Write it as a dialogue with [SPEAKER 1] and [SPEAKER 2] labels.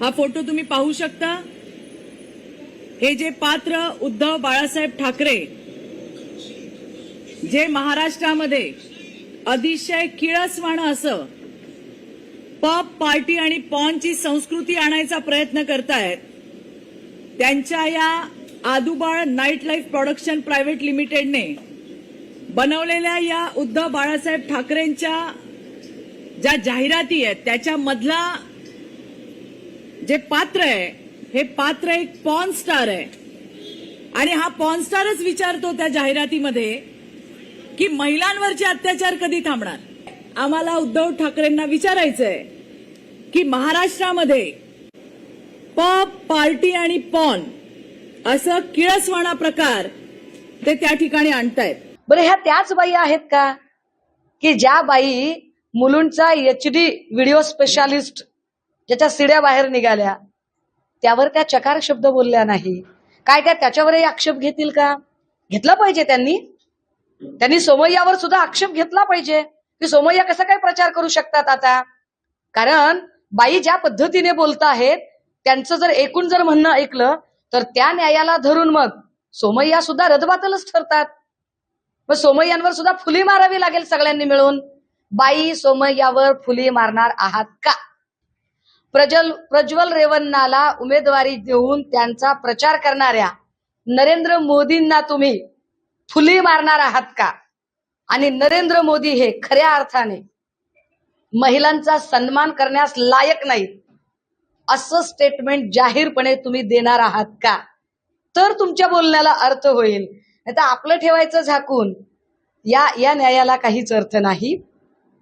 [SPEAKER 1] हा फोटो तुम्ही पाहू शकता. हे जे पात्र उद्धव बाळासाहेब ठाकरे जे महाराष्ट्रामध्ये अतिशय किळसवाणं असं पब पार्टी आणि पॉनची संस्कृती आणायचा प्रयत्न करतायत त्यांच्या या Adubal night life production private लिमिटेडने बनवलेल्या या उद्धव बाळासाहेब ठाकरेंच्या ज्या जाहिराती आहेत त्याच्यामधला जे पात्र आहे हे पात्र एक पॉन स्टार आहे. आणि हा पॉन स्टारच विचारतो त्या जाहिरातीमध्ये की महिलांवरचे अत्याचार कधी थांबणार? आम्हाला उद्धव ठाकरेंना विचारायचंय की महाराष्ट्रामध्ये पब पार्टी आणि पॉन असं किळसवाणा प्रकार ते त्या ठिकाणी आणतायत.
[SPEAKER 2] बरं ह्या त्याच बाई आहेत का? की ज्या बाई मुलुंडचा एच डी व्हिडिओ स्पेशालिस्ट ज्याच्या सिड्या बाहेर निघाल्या. त्यावर त्या चकार शब्द बोलल्या नाही. काय त्या त्याच्यावरही आक्षेप घेतील का? घेतला पाहिजे त्यांनी. त्यांनी सोमय्यावर सुद्धा आक्षेप घेतला पाहिजे. की सोमय्या कसा काय प्रचार करू शकतात आता? कारण बाई ज्या पद्धतीने बोलत आहेत त्यांचं जर एकूण जर म्हणणं ऐकलं तर त्या न्यायाला धरून मग सोमय्या सुद्धा रदबातलच ठरतात. मग सोमय्यांवर सुद्धा फुली मारावी लागेल सगळ्यांनी मिळून. बाई सोमय्यावर फुली मारणार आहात का? प्रजल प्रज्वल रेवन्नाला उमेदवारी देऊन त्यांचा प्रचार करणाऱ्या नरेंद्र मोदींना तुम्ही फुली मारणार आहात का? आणि नरेंद्र मोदी हे खऱ्या अर्थाने महिलांचा सन्मान करण्यास लायक नाहीत. असं स्टेटमेंट जाहीरपणे तुम्ही देणार आहात का? तर तुमच्या बोलण्याला अर्थ होईल. नाही तर आपलं ठेवायचं झाकून. या या न्यायाला काहीच अर्थ नाही.